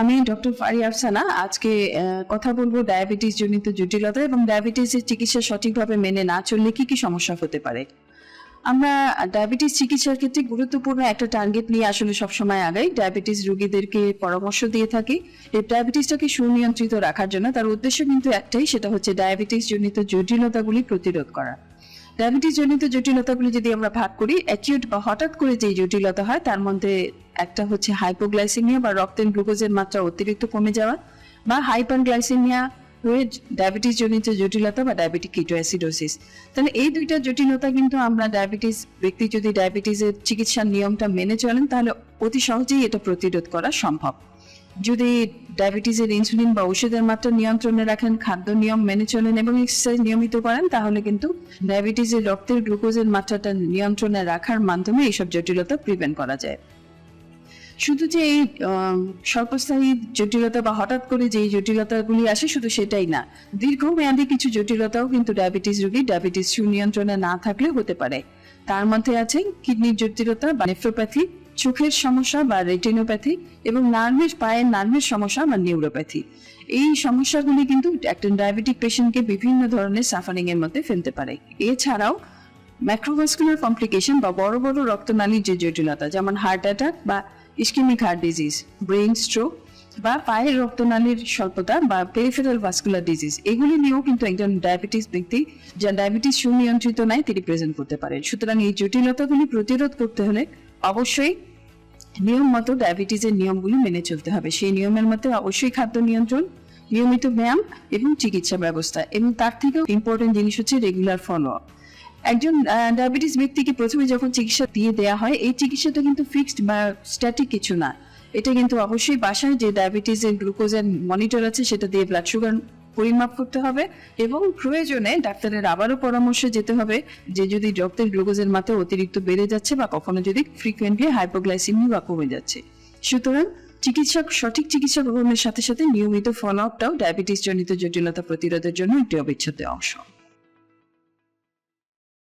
আমি ডক্টর ফারি আফসানা, আজকে কথা বলব ডায়াবেটিস জনিত জটিলতা এবং ডায়াবেটিসের চিকিৎসা সঠিকভাবে মেনে না চললে কি কি সমস্যা হতে পারে। আমরা ডায়াবেটিস চিকিৎসার ক্ষেত্রে গুরুত্বপূর্ণ একটা টার্গেট নিয়ে আসলে সবসময় আগাই, ডায়াবেটিস রোগীদেরকে পরামর্শ দিয়ে থাকি। এই ডায়াবেটিসটাকে সুনিয়ন্ত্রিত রাখার জন্য তার উদ্দেশ্য কিন্তু একটাই, সেটা হচ্ছে ডায়াবেটিস জনিত জটিলতাগুলি প্রতিরোধ করা। ডায়াবেটিস জনিত জটিলতাগুলি যদি আমরা ভাগ করি অ্যাকিউট বা হঠাৎ করে যে জটিলতা হয়, তার মধ্যে একটা হচ্ছে হাইপোগ্লাইসেমিয়া বা রক্তের গ্লুকোজের মাত্রা অতিরিক্ত কমে যাওয়া বা হাইপারগ্লাইসেমিয়া হয়ে ডায়াবেটিস জনিত জটিলতা বা ডায়াবেটিক কিটোঅ্যাসিডোসিস তাহলে এই দুইটা জটিলতা কিন্তু আমরা ডায়াবেটিস ব্যক্তি যদি ডায়াবেটিসের চিকিৎসার নিয়মটা মেনে চলেন, তাহলে অতি সহজেই এটা প্রতিরোধ করা সম্ভব। যদি ডায়াবেটিসের ইনসুলিন বা ওষুধের মাত্রা নিয়ন্ত্রণে রাখেন, খাদ্য নিয়ম মেনে চলেন এবং এক্সারসাইজ নিয়মিত করেন, তাহলে কিন্তু ডায়াবেটিসের রক্তের গ্লুকোজের মাত্রাটা নিয়ন্ত্রণে রাখার মাধ্যমে এইসব জটিলতা প্রিভেন্ট করা যায়। শুধু যে এই স্বল্পস্থায়ী জটিলতা বা হঠাৎ করে যে জটিলতাগুলি আসে, শুধু সেটাই না, দীর্ঘমেয়াদী কিছু জটিলতাও কিন্তু ডায়াবেটিস রোগী ডায়াবেটিস সুনিয়ন্ত্রণে না থাকলে হতে পারে। তার মধ্যে আছে কিডনির জটিলতা বা নেফ্রোপ্যাথি, চোখের সমস্যা বা রেটিনোপ্যাথি এবং নার্ভের, পায়ের নার্ভের সমস্যা বা নিউরোপ্যাথি। এই সমস্যাগুলি কিন্তু একটা ডায়াবেটিক পেশেন্টকে বিভিন্ন ধরনের সাফারিং এর মধ্যে ফেলতে পারে। এছাড়াও ম্যাক্রোভাস্কুলার কমপ্লিকেশন বা বড় বড় রক্তনালীর যে জটিলতা, যেমন হার্ট অ্যাটাক বা ischemic heart disease brain stroke বা পায়ের রক্তনালীর স্বল্পতা বা পেরিফেরাল ভাস্কুলার ডিজিজ এগুলি নিয়েও কিন্তু একজন ডায়াবেটিস ব্যক্তি যা ডায়াবেটিস সুনিয়ন্ত্রিত নাই, তিনি প্রেজেন্ট করতে পারেন। সুতরাং এই জটিলতাগুলি প্রতিরোধ করতে হলে অবশ্যই নিয়ম মতো ডায়াবেটিসের নিয়মগুলি মেনে চলতে হবে। সেই নিয়মের মধ্যে অবশ্যই খাদ্য নিয়ন্ত্রণ, নিয়মিত ব্যায়াম এবং চিকিৎসা ব্যবস্থা এবং তার থেকেও ইম্পর্টেন্ট জিনিস হচ্ছে রেগুলার ফলো আপ একজন ডায়াবেটিস ব্যক্তিকে প্রথমে যখন চিকিৎসা দিয়ে দেওয়া হয়, এই চিকিৎসাটা কিন্তু ফিক্সড বা স্ট্যাটিক কিছু না। এটা কিন্তু অবশ্যই বাসায় যে ডায়াবেটিসের গ্লুকোজের মনিটর আছে, সেটা দিয়ে ব্লাড সুগার পরিমাপ করতে হবে এবং প্রয়োজনে ডাক্তারের আবারও পরামর্শে যেতে হবে যে যদি রক্তের গ্লুকোজের মাত্রা অতিরিক্ত বেড়ে যাচ্ছে বা কখনো যদি ফ্রিকুয়েন্টলি হাইপোগ্লাইসিমি বা কমে যাচ্ছে। সুতরাং চিকিৎসক, সঠিক চিকিৎসা গ্রহণের সাথে সাথে নিয়মিত ফলো আপটাও ডায়াবেটিস জনিত জটিলতা প্রতিরোধের জন্য একটি অবিচ্ছেদ্য অংশ।